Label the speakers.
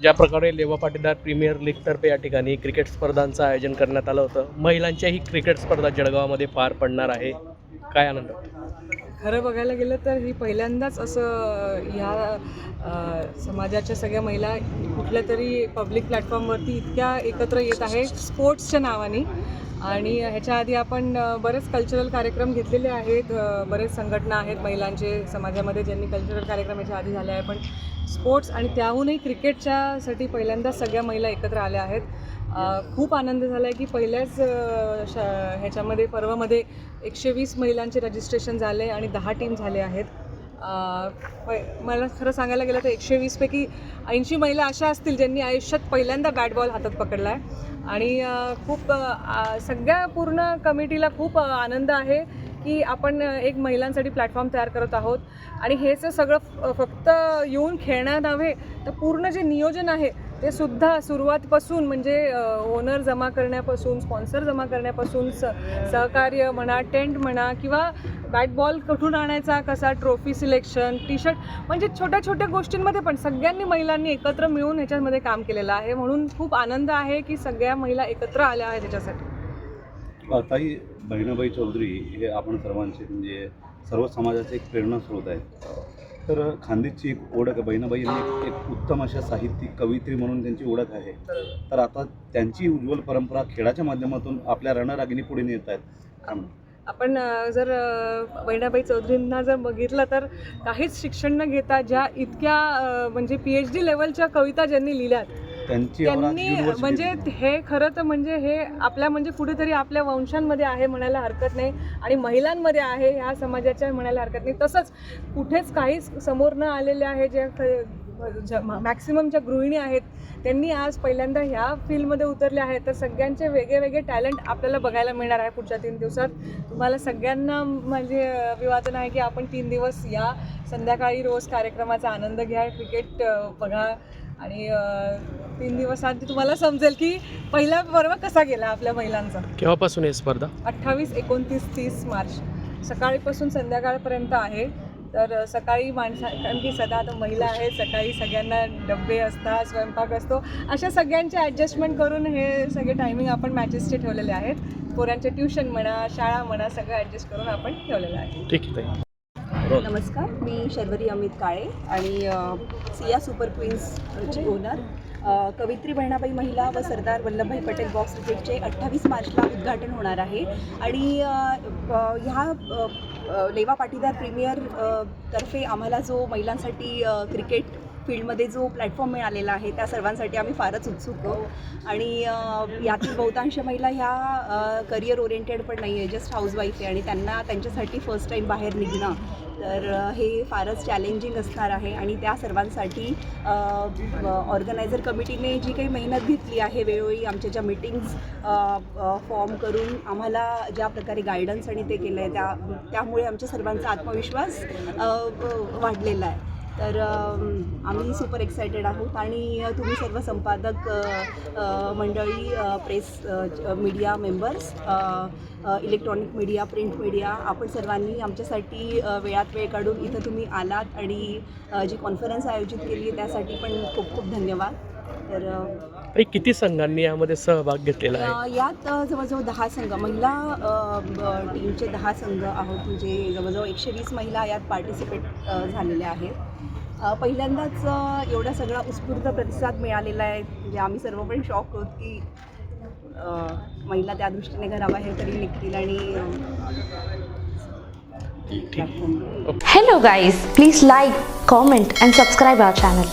Speaker 1: ज्या प्रकारे लेवा पाटीदार प्रीमियर लीगतर्फे या ठिकाणी क्रिकेट स्पर्धांचं आयोजन करण्यात आलं होतं महिलांच्याही क्रिकेट स्पर्धा जळगावामध्ये पार पडणार आहे. काय आनंद?
Speaker 2: खरं बघायला गेलं तर ही पहिल्यांदाच असं ह्या समाजाच्या सगळ्या महिला कुठल्या तरी पब्लिक प्लॅटफॉर्मवरती इतक्या एकत्र येत आहे स्पोर्ट्सच्या नावाने. आणि ह्याच्या आधी आपण बरेच कल्चरल कार्यक्रम घेतलेले आहेत. बरेच संघटना आहेत महिलांचे समाजामध्ये ज्यांनी कल्चरल कार्यक्रम ह्याच्या आधी झाले आहे पण स्पोर्ट्स आणि त्याहूनही क्रिकेटच्यासाठी पहिल्यांदाच सगळ्या महिला एकत्र आल्या आहेत. खूप आनंद झाला आहे की पहिल्याच श ह्याच्यामध्ये पर्वामध्ये एकशे वीस महिलांचे रजिस्ट्रेशन झाले आणि दहा टीम झाले आहेत. मला खरं सांगायला गेलं तर एकशे वीसपैकी ऐंशी महिला अशा असतील ज्यांनी आयुष्यात पहिल्यांदा बॅट बॉल हातात पकडला आहे आणि खूप सगळ्या पूर्ण कमिटीला खूप आनंद आहे की आपण एक महिलांसाठी प्लॅटफॉर्म तयार करत आहोत. आणि हेच सगळं फ- फक्त येऊन खेळण्यात नव्हे तर पूर्ण जे नियोजन आहे ते सुद्धा सुरुवातपासून म्हणजे ओनर जमा करण्यापासून स्पॉन्सर जमा करण्यापासून स सहकार्य म्हणा टेंट म्हणा किंवा बॅट बॉल कुठून आणायचा कसा ट्रॉफी सिलेक्शन टी शर्ट म्हणजे छोट्या छोट्या गोष्टींमध्ये पण सगळ्यांनी महिलांनी एकत्र मिळून ह्याच्यामध्ये काम केलेलं आहे. म्हणून खूप आनंद आहे की सगळ्या महिला एकत्र आल्या आहेत त्याच्यासाठी
Speaker 3: ताई बहिणाबाई चौधरी हे आपण सर्वांचे म्हणजे सर्व समाजाचे एक प्रेरणास्रोत आहेत. तर खानदेशची एक ओळख बहिणाबाई यांनी एक, उत्तम अशा साहित्यिक कवित्री म्हणून त्यांची ओळख आहे. तर आता त्यांची उज्ज्वल परंपरा खेळाच्या माध्यमातून आपल्या रणरागिणी पुढे नेत आहेत
Speaker 2: आपण जर वैणाबाई बहिणाबाई चौधरींना जर बघितलं तर काहीच शिक्षण न घेता ज्या इतक्या म्हणजे पी एच डी लेवलच्या कविता ज्यांनी लिहिल्यात
Speaker 3: त्यांची
Speaker 2: त्यांनी
Speaker 3: university
Speaker 2: म्हणजे हे खरं तर म्हणजे हे आपल्या म्हणजे कुठेतरी आपल्या वंशांमध्ये आहे म्हणायला हरकत नाही आणि महिलांमध्ये आहे ह्या समाजाच्या म्हणायला हरकत नाही. तसंच कुठेच काहीच समोर न आलेले आहे ज्या मॅक्सिमम ज्या गृहिणी आहेत त्यांनी आज पहिल्यांदा ह्या फील्डमध्ये उतरले आहेत. तर सगळ्यांचे वेगळे वेगळे टॅलेंट आपल्याला बघायला मिळणार आहे पुढच्या तीन दिवसात. तुम्हाला सगळ्यांना म्हणजे अभिवादन आहे की आपण तीन दिवस या संध्याकाळी रोज कार्यक्रमाचा आनंद घ्या क्रिकेट बघा आणि तीन दिवस आधी तुम्हाला समजेल की पहिला पर्व कसा गेला आपल्या महिलांचा?
Speaker 1: केव्हापासून ही स्पर्धा?
Speaker 2: अठ्ठावीस एकोणतीस तीस मार्च. सकाळीपासून संध्याकाळपर्यंत आहे. तर सकाळी माणसा कारण की सदा आता महिला आहेत सकाळी सगळ्यांना डबे असतात स्वयंपाक असतो. अशा सगळ्यांचे ॲडजस्टमेंट करून हे सगळे टायमिंग आपण मॅचेसचे ठेवलेले आहेत. पोरांचे ट्युशन म्हणा शाळा म्हणा सगळं ॲडजस्ट करून आपण ठेवलेलं आहे.
Speaker 1: ठीक आहे.
Speaker 4: नमस्कार मी शर्वरी अमित काळे आणि सिया सुपर क्वीन्सची ओनर कवित्री बहिणाबाई महिला व सरदार वल्लभभाई पटेल बॉक्स क्रिकेटचे अठ्ठावीस मार्चला उद्घाटन होणार आहे. आणि ह्या लेवा पाटीदार प्रीमियर तर्फे आम्हाला जो महिलांसाठी क्रिकेट फील्डमध्ये जो प्लॅटफॉर्म मिळालेला आहे त्या सर्वांसाठी आम्ही फारच उत्सुक आहोत. आणि यातील बहुतांश महिला ह्या करिअर ओरिएंटेड पण नाही आहे जस्ट हाऊसवाईफ आहे. आणि त्यांना त्यांच्यासाठी फर्स्ट टाईम बाहेर निघणं तर हे फारच चॅलेंजिंग असणार आहे. आणि त्या सर्वांसाठी ऑर्गनायझर कमिटीने जी काही मेहनत घेतली आहे वेळोवेळी आमच्या ज्या मीटिंग्स फॉर्म करून आम्हाला ज्या प्रकारे गायडन्स आणि ते केलं आहे त्या त्यामुळे आमच्या सर्वांचा आत्मविश्वास वाढलेला आहे. तर आम्ही सुपर एक्सायटेड आहोत आणि तुम्ही सर्व संपादक मंडळी press media members electronic media print media आपण सर्वांनी आमच्यासाठी वेळात वेळ काढून इथं तुम्ही आलात आणि जी कॉन्फरन्स आयोजित केली आहे त्यासाठी पण खूप खूप धन्यवाद. तर
Speaker 1: ताई किती संघांनी यामध्ये सहभाग घेतलेला आहे?
Speaker 4: यात जवळजवळ दहा संघ. महिला टीमचे दहा संघ आहोत म्हणजे जवळजवळ एकशे वीस महिला यात पार्टिसिपेट झालेल्या आहेत. पहिल्यांदाच एवढा सगळा उत्स्फूर्त प्रतिसाद मिळालेला आहे. म्हणजे आम्ही सर्व पण शॉक होत की महिला त्या दृष्टीने घराबाहेर तरी निघतील आणि अ,
Speaker 1: ठीक.
Speaker 4: platform.
Speaker 5: Hello guys, please like, comment and subscribe our channel.